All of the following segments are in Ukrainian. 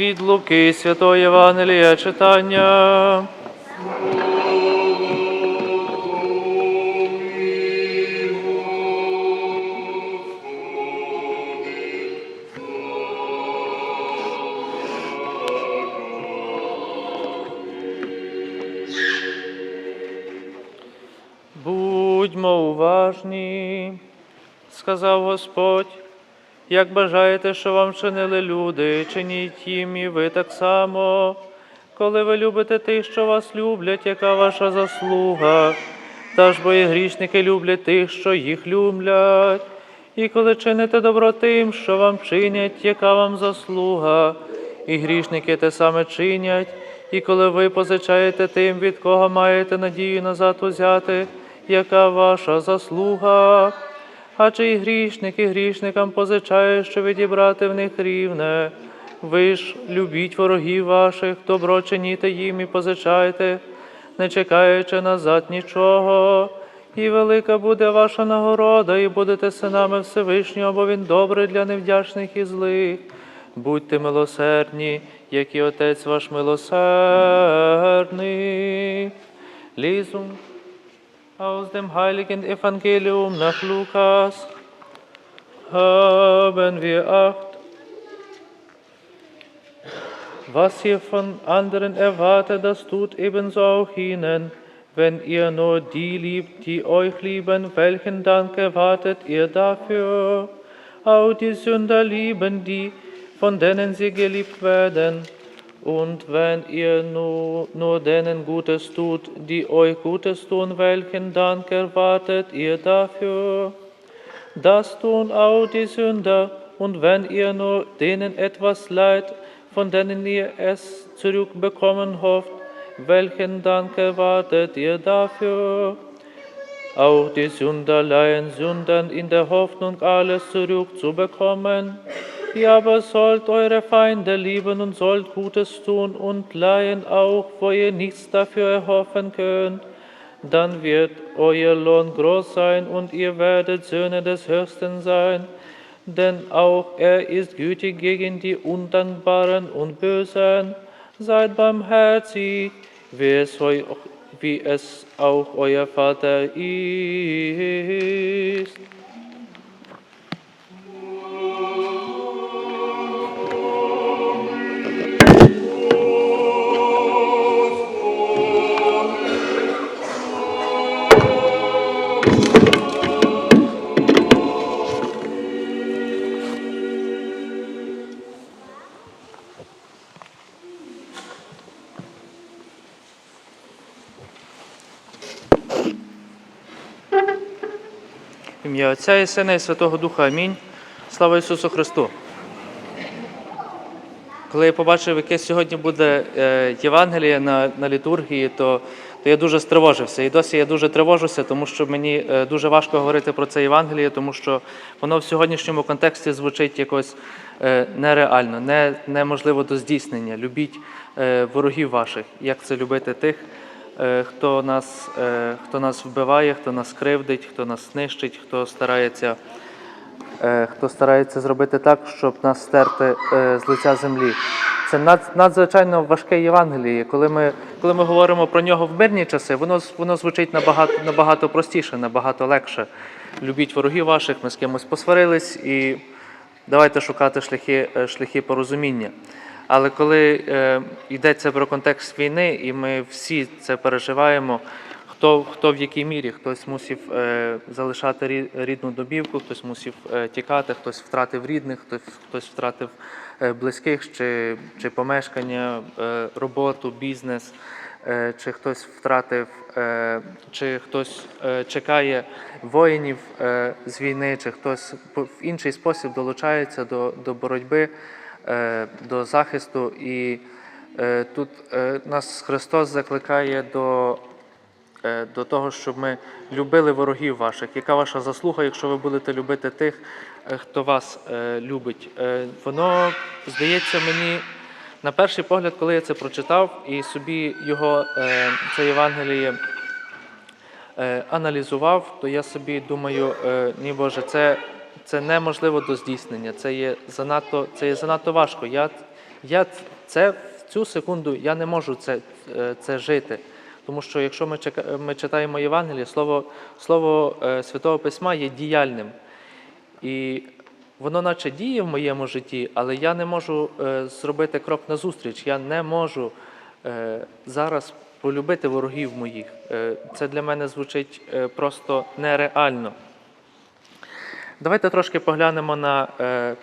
Від Луки Святого Євангелія читання. Будьмо уважні, сказав Господь. Як бажаєте, що вам чинили люди, чиніть їм і ви так само. Коли ви любите тих, що вас люблять, яка ваша заслуга, та ж бо і грішники люблять тих, що їх люблять. І коли чините добро тим, що вам чинять, яка вам заслуга, і грішники те саме чинять, і коли ви позичаєте тим, від кого маєте надію назад узяти, яка ваша заслуга. А чи й грішники грішникам позичає, що відібрати в них рівне. Ви ж любіть ворогів ваших, добро чиніте їм і позичайте, не чекаючи назад нічого. І велика буде ваша нагорода, і будете синами Всевишнього, бо він добрий для невдячних і злих. Будьте милосердні, як і Отець ваш милосердний. Лізум aus dem heiligen Evangelium nach Lukas haben wir acht. Was ihr von anderen erwartet, das tut ebenso auch ihnen. Wenn ihr nur die liebt, die euch lieben, welchen Dank erwartet ihr dafür? Auch die Sünder lieben die, von denen sie geliebt werden. Und wenn ihr nur, nur denen Gutes tut, die euch Gutes tun, welchen Dank erwartet ihr dafür? Das tun auch die Sünder. Und wenn ihr nur denen etwas leid, von denen ihr es zurückbekommen hofft, welchen Dank erwartet ihr dafür? Auch die Sünder leihen Sündern in der Hoffnung, alles zurückzubekommen. Ihr aber sollt eure Feinde lieben und sollt Gutes tun und leihen auch, wo ihr nichts dafür erhoffen könnt. Dann wird euer Lohn groß sein und ihr werdet Söhne des Höchsten sein. Denn auch er ist gütig gegen die Undankbaren und Bösen. Seid barmherzig, wie es, eu, wie es auch euer Vater ist. Ім'я Отця і Сина і Святого Духа. Амінь. Слава Ісусу Христу. Коли я побачив, яке сьогодні буде е, Євангеліє на, на літургії, то, то я дуже стривожився. І досі я дуже тривожуся, тому що мені е, дуже важко говорити про це Євангеліє, тому що воно в сьогоднішньому контексті звучить якось е, нереально, не, неможливо до здійснення. Любіть е, ворогів ваших. Як це любити тих, хто нас, хто нас вбиває, хто нас кривдить, хто нас нищить, хто старається хто старається зробити так, щоб нас стерти е, з лиця землі. Це над, надзвичайно важке Євангеліє. Коли ми, коли ми говоримо про нього в мирні часи, воно, воно звучить набагато, набагато простіше, набагато легше. Любіть ворогів ваших, ми з кимось посварились і давайте шукати шляхи, е, шляхи порозуміння. Але коли е, йдеться про контекст війни, і ми всі це переживаємо, хто, хто в якій мірі, хтось мусив е, залишати рідну домівку, хтось мусив е, тікати, хтось втратив рідних, хтось, хтось втратив е, близьких чи, чи помешкання, е, роботу, бізнес, е, чи хтось втратив, е, чи хтось е, чекає воїнів е, з війни, чи хтось в інший спосіб долучається до, до боротьби, е, до захисту. І е, тут е, нас Христос закликає до до того, щоб ми любили ворогів ваших. Яка ваша заслуга, якщо ви будете любити тих, е, хто вас е, любить? Е, Воно здається мені на перший погляд, коли я це прочитав і собі його е, це Євангеліє е, аналізував, то я собі думаю, е, ні Боже, це, це неможливо до здійснення. Це є занадто, це є занадто важко. Я, Я це в цю секунду я не можу це, е, це жити. Тому що якщо ми, читаємо Євангеліє, слово, слово е, Святого Письма є діяльним. І воно наче діє в моєму житті, але я не можу е, зробити крок назустріч. Я не можу е, зараз полюбити ворогів моїх. Це для мене звучить просто нереально. Давайте трошки поглянемо на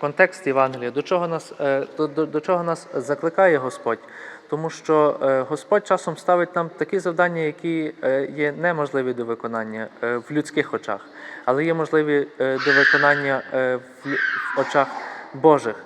контекст Євангелія, до чого нас, до, до, до чого нас закликає Господь. Тому що е, Господь часом ставить нам такі завдання, які е, є неможливі до виконання е, в людських очах, але є можливі до виконання в, очах Божих.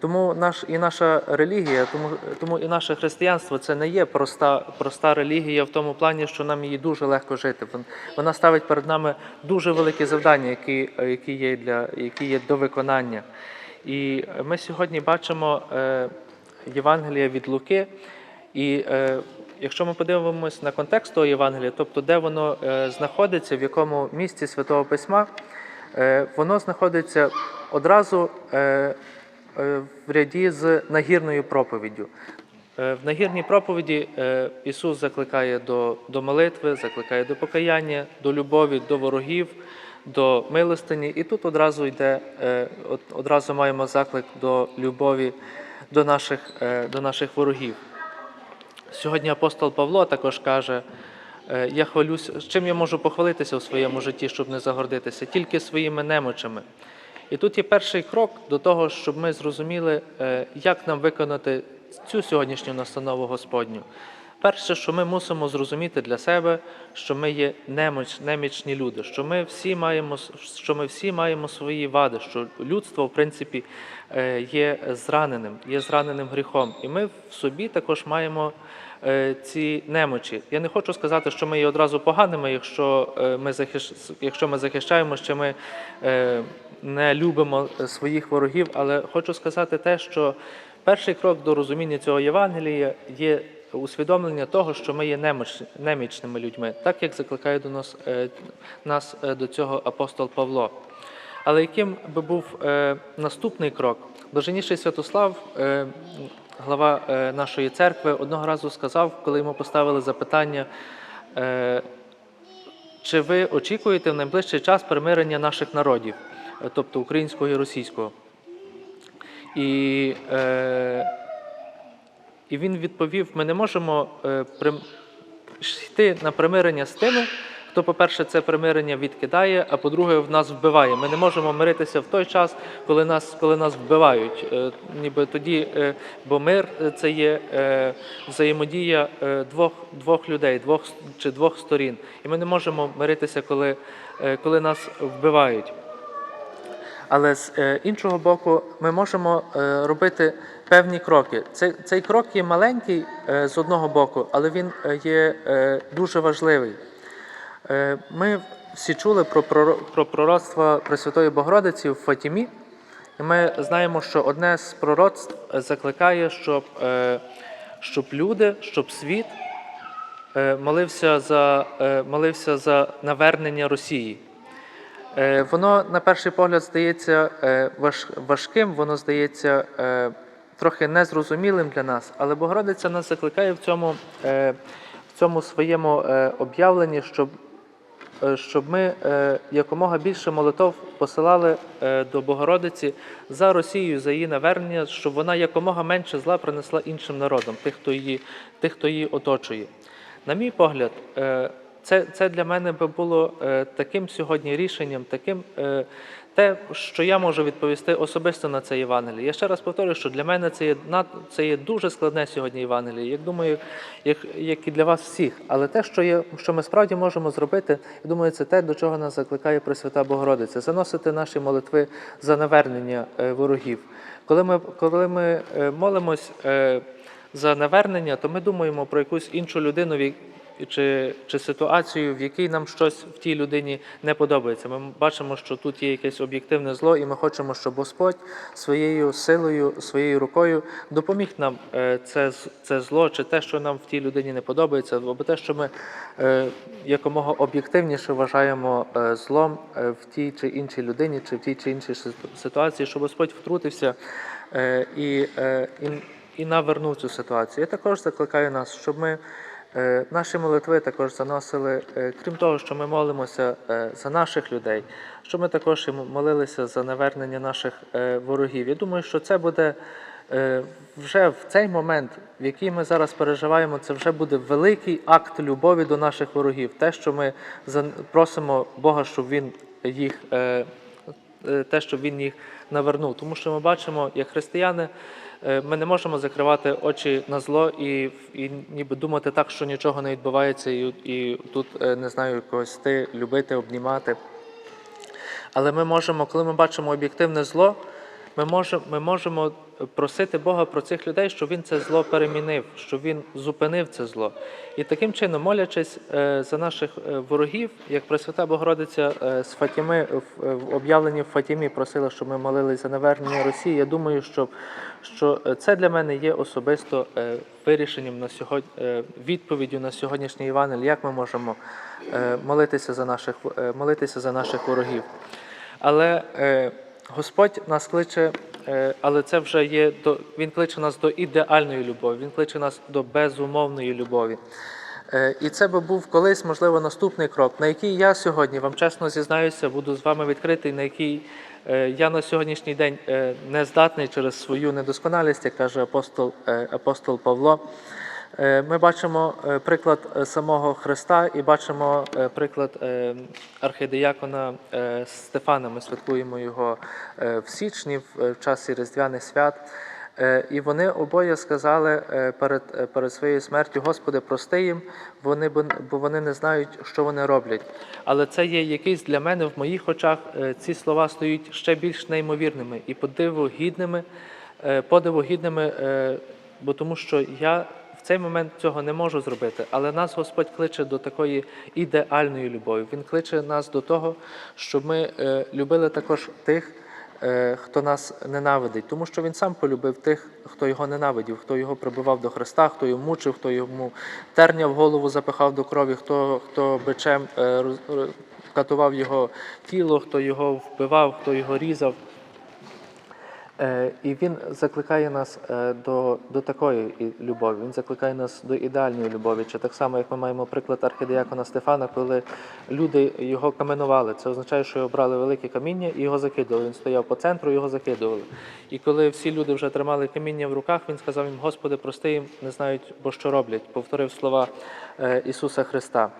Тому наш і наша релігія, тому, тому і наше християнство це не є проста, проста релігія в тому плані, що нам її дуже легко жити. Вона ставить перед нами дуже великі завдання, які, які, є, для, які є до виконання. І ми сьогодні бачимо Євангелія від Луки. І е, якщо ми подивимось на контекст того Євангелія, тобто де воно е, знаходиться, в якому місці Святого Письма, е, воно знаходиться одразу е, е, в ряді з нагірною проповіддю. Е, В нагірній проповіді е, Ісус закликає до, до молитви, закликає до покаяння, до любові, до ворогів, до милостині. І тут одразу йде, е, одразу маємо заклик до любові до наших, е, до наших ворогів. Сьогодні апостол Павло також каже: е, я хвалюсь, чим я можу похвалитися у своєму житті, щоб не загордитися, тільки своїми немочами. І тут є перший крок до того, щоб ми зрозуміли, е, як нам виконати цю сьогоднішню настанову Господню. Перше, що ми мусимо зрозуміти для себе, що ми є немоч, немічні люди, що ми всі маємо, що ми всі маємо свої вади, що людство, в принципі, е, є зраненим, є зраненим гріхом. І ми в собі також маємо е, ці немочі. Я не хочу сказати, що ми є одразу поганими, якщо е, ми захищ... якщо ми захищаємо, що ми не любимо своїх ворогів, але хочу сказати те, що перший крок до розуміння цього Євангелія є усвідомлення того, що ми є немічними людьми, так як закликає до нас, е, нас е, до цього апостол Павло. Але яким би був е, наступний крок? Блаженніший Святослав, глава нашої церкви, одного разу сказав, коли йому поставили запитання, чи ви очікуєте в найближчий час примирення наших народів, тобто українського і російського? І, і він відповів: ми не можемо е, йти на примирення з тими, хто, по-перше, це примирення відкидає, а по-друге, в нас вбиває. Ми не можемо миритися в той час, коли нас, коли нас вбивають. Е, ніби тоді, е, бо мир е, це є взаємодія двох, двох людей, двох чи двох сторін. І ми не можемо миритися, коли, коли нас вбивають. Але з е, іншого боку, ми можемо е, робити певні кроки. Цей, крок є маленький е, з одного боку, але він є дуже важливий. Ми всі чули про, про пророцтво Пресвятої Богородиці в Фатімі. Ми знаємо, що одне з пророцтв закликає, щоб, щоб люди, щоб світ молився за, молився за навернення Росії. Е, Воно на перший погляд здається е, важким, воно здається е, трохи незрозумілим для нас, але Богородиця нас закликає в цьому, в цьому своєму об'явленні, щоб, щоб ми якомога більше молитов посилали до Богородиці за Росію, за її навернення, щоб вона якомога менше зла принесла іншим народам, тих, хто її, тих, хто її оточує. На мій погляд, це, це для мене би було е, таким сьогодні рішенням, таким е, те, що я можу відповісти особисто на це Євангеліє. Я ще раз повторюю, що для мене це є над це є дуже складне сьогодні Євангеліє. Як думаю, як, як і для вас всіх. Але те, що є, що ми справді можемо зробити, я думаю, це те, до чого нас закликає Пресвята Богородиця, заносити наші молитви за навернення е, ворогів. Коли ми, коли ми молимось. за навернення, то ми думаємо про якусь іншу людину чи, чи ситуацію, в якій нам щось в тій людині не подобається. Ми бачимо, що тут є якесь об'єктивне зло, і ми хочемо, щоб Господь своєю силою, своєю рукою допоміг нам е, це, це зло, чи те, що нам в тій людині не подобається, або те, що ми е, якомога об'єктивніше вважаємо е, злом в тій чи іншій людині, чи в тій чи іншій ситу- ситуації, щоб Господь втрутився і, і і навернув цю ситуацію. Я також закликаю нас, щоб ми наші молитви також заносили, е, крім того, що ми молимося е, за наших людей, щоб ми також молилися за навернення наших е, ворогів. Я думаю, що це буде е, вже в цей момент, в який ми зараз переживаємо, це вже буде великий акт любові до наших ворогів. Те, що ми просимо Бога, щоб Він їх. е, е, те, щоб він їх навернув. Тому що ми бачимо, як християни, е, ми не можемо закривати очі на зло і, і ніби думати так, що нічого не відбувається, і, і тут е, не знаю когось ти любити, обнімати. Але ми можемо, коли ми бачимо об'єктивне зло, ми можемо, ми можемо просити Бога про цих людей, щоб Він це зло перемінив, щоб Він зупинив це зло. І таким чином, молячись е, за наших е, ворогів, як Пресвята Богородиця е, з Фатіми в, е, об'явленні в Фатімі просила, щоб ми молилися за навернення Росії. Я думаю, що, що е, це для мене є особисто е, вирішенням на сьогодні, е, відповіддю на сьогоднішній Євангелій, як ми можемо е, молитися за наших, е, молитися за наших ворогів. Але е, Господь нас кличе, е, але це вже є до Він кличе нас до ідеальної любові, Він кличе нас до безумовної любові. Е, І це би був колись, можливо, наступний крок, на який я сьогодні вам чесно зізнаюся, буду з вами відкритий, на який е, я на сьогоднішній день не здатний через свою недосконалість, як каже апостол, апостол Павло. Е, Ми бачимо е, приклад е, самого Христа і бачимо приклад архидіякона е, Стефана. Ми святкуємо його в січні, в часі Різдвяних свят. І вони обоє сказали перед, перед своєю смертю: Господи, прости їм, вони, бо вони не знають, що вони роблять. Але це є якийсь для мене в моїх очах. Ці слова стають ще більш неймовірними і подиву гідними, е, подиву гідними, е, бо тому що я в цей момент цього не можу зробити. Але нас Господь кличе до такої ідеальної любові. Він кличе нас до того, щоб ми е, любили також тих. е, Хто нас ненавидить, тому що він сам полюбив тих, хто його ненавидів, хто його прибивав до Христа, хто його мучив, хто йому терня в голову запихав до крові, хто, хто бичем е, катував його тіло, хто його вбивав, хто його різав. Е, І він закликає нас е, до, до такої любові. Він закликає нас до ідеальної любові. Чи так само, як ми маємо приклад архідіякона Стефана, коли люди його каменували. Це означає, що його брали велике каміння і його закидували. Він стояв по центру, його закидували. І коли всі люди вже тримали каміння в руках, він сказав їм: Господи, прости їм, не знають, бо що роблять. Повторив слова е, Ісуса Христа.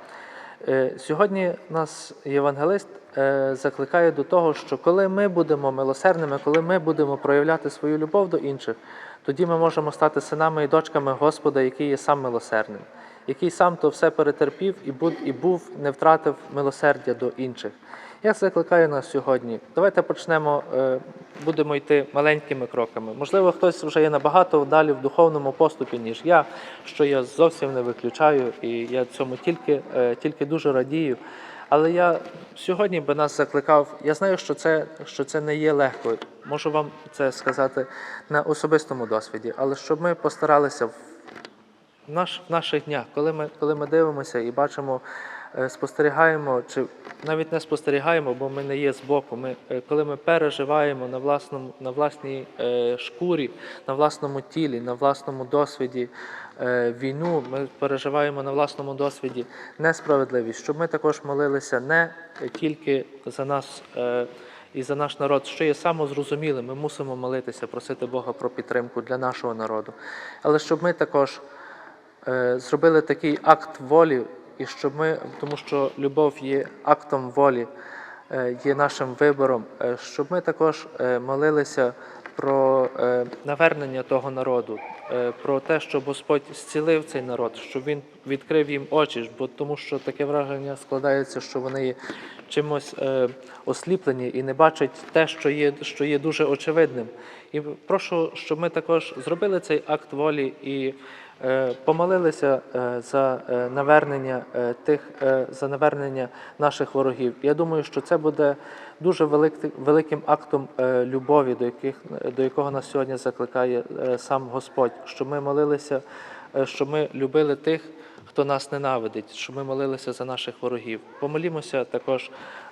Е, Сьогодні нас євангелист е, закликає до того, що коли ми будемо милосердними, коли ми будемо проявляти свою любов до інших, тоді ми можемо стати синами і дочками Господа, який є сам милосердним, який сам то все перетерпів і був, і був не втратив милосердя до інших. Я закликаю нас сьогодні. Давайте почнемо, е, будемо йти маленькими кроками. Можливо, хтось вже є набагато далі в духовному поступі, ніж я, що я зовсім не виключаю, і я цьому тільки, е, тільки дуже радію. Але я сьогодні би нас закликав. Я знаю, що це, що це не є легко. Можу вам це сказати на особистому досвіді, але щоб ми постаралися в наш, в наших днях, коли ми, коли ми дивимося і бачимо, спостерігаємо, чи навіть не спостерігаємо, бо ми не є збоку. Ми, е, коли ми переживаємо на, власному, на власній е, шкурі, на власному тілі, на власному досвіді е, війну, ми переживаємо на власному досвіді несправедливість, щоб ми також молилися не тільки за нас. Е, і за наш народ, що є самозрозумілим, ми мусимо молитися, просити Бога про підтримку для нашого народу. Але щоб ми також е, зробили такий акт волі, і щоб ми, тому що любов є актом волі, е, є нашим вибором, е, щоб ми також е, молилися про навернення того народу, про те, щоб Господь зцілив цей народ, щоб він відкрив їм очі, бо тому що таке враження складається, що вони є чимось осліплені і не бачать те, що є, що є дуже очевидним. І прошу, щоб ми також зробили цей акт волі і помолилися е, за е, навернення е, тих е, за навернення наших ворогів. Я думаю, що це буде дуже велик- великим актом е, любові, до яких до якого нас сьогодні закликає е, сам Господь, що ми молилися, що ми любили тих, хто нас ненавидить, щоб ми молилися за наших ворогів. Помолімося також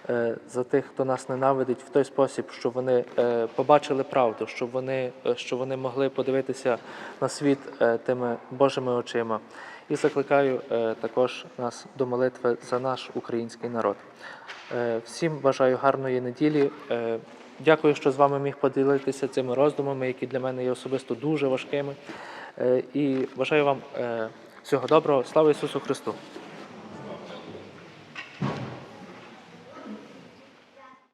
е, за тих, хто нас ненавидить, в той спосіб, щоб вони е, побачили правду, щоб вони, е, щоб вони могли подивитися на світ тими Божими очима. І закликаю також нас до молитви за наш український народ. Всім бажаю гарної неділі. Дякую, що з вами міг поділитися цими роздумами, які для мене є особисто дуже важкими. І бажаю вам всього доброго. Слава Ісусу Христу!